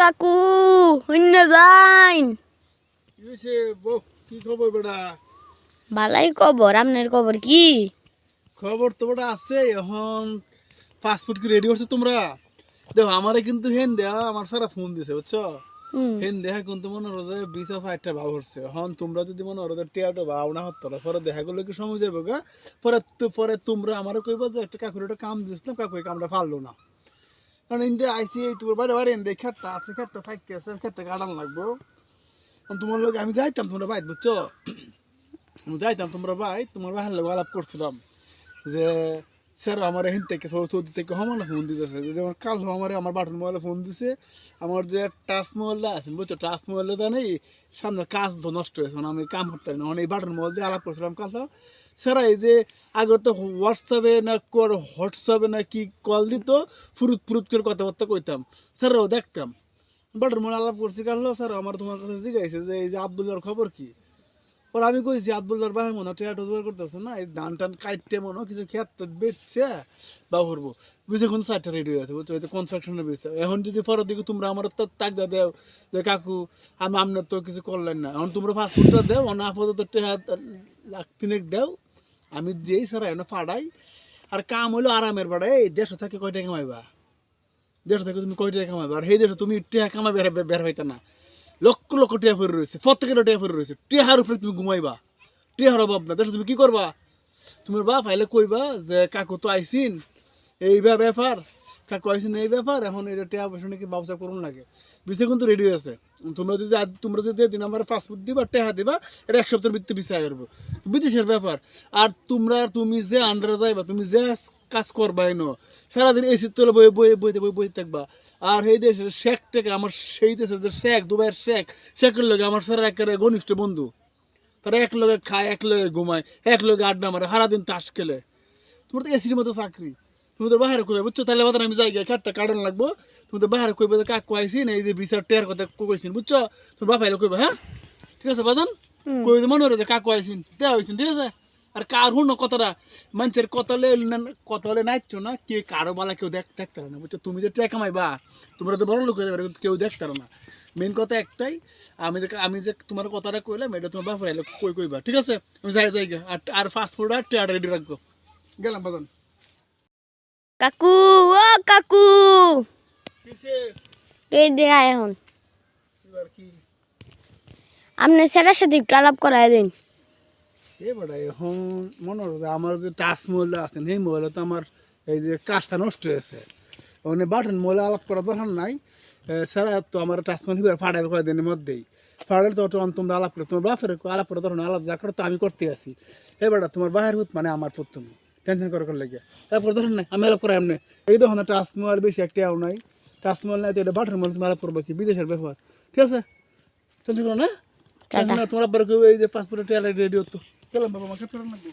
কাকু শূন্য যাইন। কি খবর বেটা? ভালাই খবর আপনার খবর কি? খবর তো বেটা আছে এখন পাসপোর্ট কি রেডি করছ তোমরা। দেখো আমারে কিন্তু হেন দেয়া আমার সারা ফোন দিছে বুঝছ? হেন দেখা কিন্তু মনে হলো যে বিশা সাইডটা ভাব হচ্ছে। এখন তোমরা যদি মনে হলো যে টিয়াটো ভাব না হতো পরে দেখা গেলো কি সময় যাবে গা? পরে পরে তোমরা আমারও কইবা যে একটা কাকুর একটা কাম দিছিলাম কাকু এই কামটা পারল না। কারণ ইন্দে আইসি এই তোমার বাইরে বাইরে এনে খেটটা আছে খেটটা ফাইকে আছে খেটটা লাগবো। তোমার লোক আমি যাইতাম তোমরা বাইত বুঝছ? আমি যাইতাম তোমরা ভাই তোমার ভাইয়ের লোক আলাপ করছিলাম যে স্যার, আমার হিন থেকে সৌদি থেকে হমানে ফোন দিতেছে। যেমন কাল আমার আমার বাটন মোবাইলে ফোন দিছে, আমার যে টাচ মোবাইলটা আছে, বুঝছ? টাচ মোবাইলটা নেই, সামনে কাজ তো নষ্ট হয়েছে মানে আমি কাম করতে পারি না। মানে এই বাটন মোবাইল দিয়ে আলাপ করছিলাম কাল স্যার, এই যে আগে তো হোয়াটসঅ্যাপে না কর হোয়াটসঅ্যাপে না কি কল দিত, ফুরুত ফুরুত করে কথাবার্তা কইতাম। স্যারও দেখতাম। বাটন মোবাইল আলাপ করছি কাল স্যার, আমার তোমার কাছে জিজ্ঞাসা যে, এই যে আবদুল্লার খবর কি? ওর আমি কইছি আব্দুল্লার ভাই মনে টেয়া রোজগার করতেছে না, এই ধান টান কাটতে মনে কিছু খেত বেচছে, বা করব বুঝে কোন সাইডটা রেডি হয়ে আছে, বুঝছ? এই কনস্ট্রাকশনের বিষয়। এখন যদি পরের দিকে তোমরা আমার তাকদা দেও যে, কাকু, আমি আপনার তো কিছু করলেন না। এখন তোমরা পাসপোর্টটা দেও না আপাতত টেহা লাখ তিনেক দেও। আমি যেই স্যার এখন ফাড়াই, আর কাম হইল আরামের বাড়াই এই দেড়শো থেকে কয় টাকা কামাইবা? দেড়শো থেকে তুমি কয় টাকা কামাইবা? আর সেই দেড়শো তুমি টেহা কামাই বের বের হইতে না। লক্ষ লক্ষ টিয়া ফেরে রয়েছে প্রত্যেকের টিয়া ফেরে রয়েছে। টিহার উপরে তুমি ঘুমাইবা টিহার অভাব না। তাহলে তুমি কি করবা? তোমার বাপ আইলে কইবা যে, কাকু তো আইসিন। এই বা ব্যাপার। কাকু আইসিন এই ব্যাপার, এখন এটা টিয়া পয়সা নাকি ব্যবসা করুন লাগে বিষয় কিন্তু রেডি আছে তোমরা যদি তোমরা যদি দিন আমার পাসপোর্ট দিবা টেহা দিবা, এটা এক সপ্তাহের ভিত্তি বিচার করব। বিদেশের ব্যাপার? আর তোমরা, তুমি যে আন্ডারে যাইবা, তুমি যে কাজ করবা এনো সারাদিন এসির তলে বই বই বইতে বই বই থাকবা। আর এই দেশের শেখ থেকে আমার, সেই দেশের যে শেখ, দুবাইয়ের শেখ, শেখের লগে আমার স্যার একেবারে ঘনিষ্ঠ বন্ধু। তারা এক লগে খায়, এক লগে ঘুমায়, এক লগে আড্ডা মারে, সারাদিন তাস খেলে। তোমার তো এসির মতো চাকরি। তুমি তো বাইরে কইবে বুঝছ? তাহলে বাদান আমি যাই গিয়ে খাটটা কাটান লাগবো। তুমি তো বাইরে কইবে যে কাক কইছি না এই যে বিচার টেয়ার কথা কইছিন বুঝছ? তুমি বাপ আইলে কইবে হ্যাঁ? ঠিক আছে বাদান কই মনে যে কাকু আইসিন দেওয়া হয়েছেন ঠিক আছে? আর কার হুন কথাটা? মানুষের কতলে কতলে নাচছো না কে কারও বালা কেউ দেখ দেখতে না বুঝছ? তুমি যে টাকা কামাইবা তোমরা তো বড় লোক হয়ে যাবে কেউ দেখতে পারো না। মেন কথা একটাই আমি যে আমি যে তোমার কথাটা কইলাম এটা তোমার বাপরে এলো কই কইবা ঠিক আছে? আমি যাই যাই আর আর ফাস্ট ফুড আর টেয়ার রেডি রাখব। গেলাম বাদন কাকু, ও কাকু। এখন। আপনি স্যারের সাথে একটু আলাপ করাই দিন। এখন মনে আমার যে টাচ আছে সেই আমার এই যে নষ্ট হয়েছে। মোবাইল আলাপ করার নাই। স্যার তো আমার কয়েকদিনের মধ্যেই। তো আলাপ করে, তোমার বাপের আলাপ করে আলাপ যা করো আমি করতে আছি এ বেটা তোমার বাহের মানে আমার পুত তুমি টেনশন করে করে লেগে তারপর ধরেন না আমি করে এমনি এই দেখুন না বেশি বেশি একটাও নাই। টাচ মোবাইল নাই তো এটা বাটার মহল তুমি আলাপ করব কি? বিদেশের ব্যাপার ঠিক আছে? টেনশন করো না। তোমার আবার কেউ এই যে পাসপোর্টের রেডি হতো। গেলাম বাবা আমাকে ফেরান লাগবে।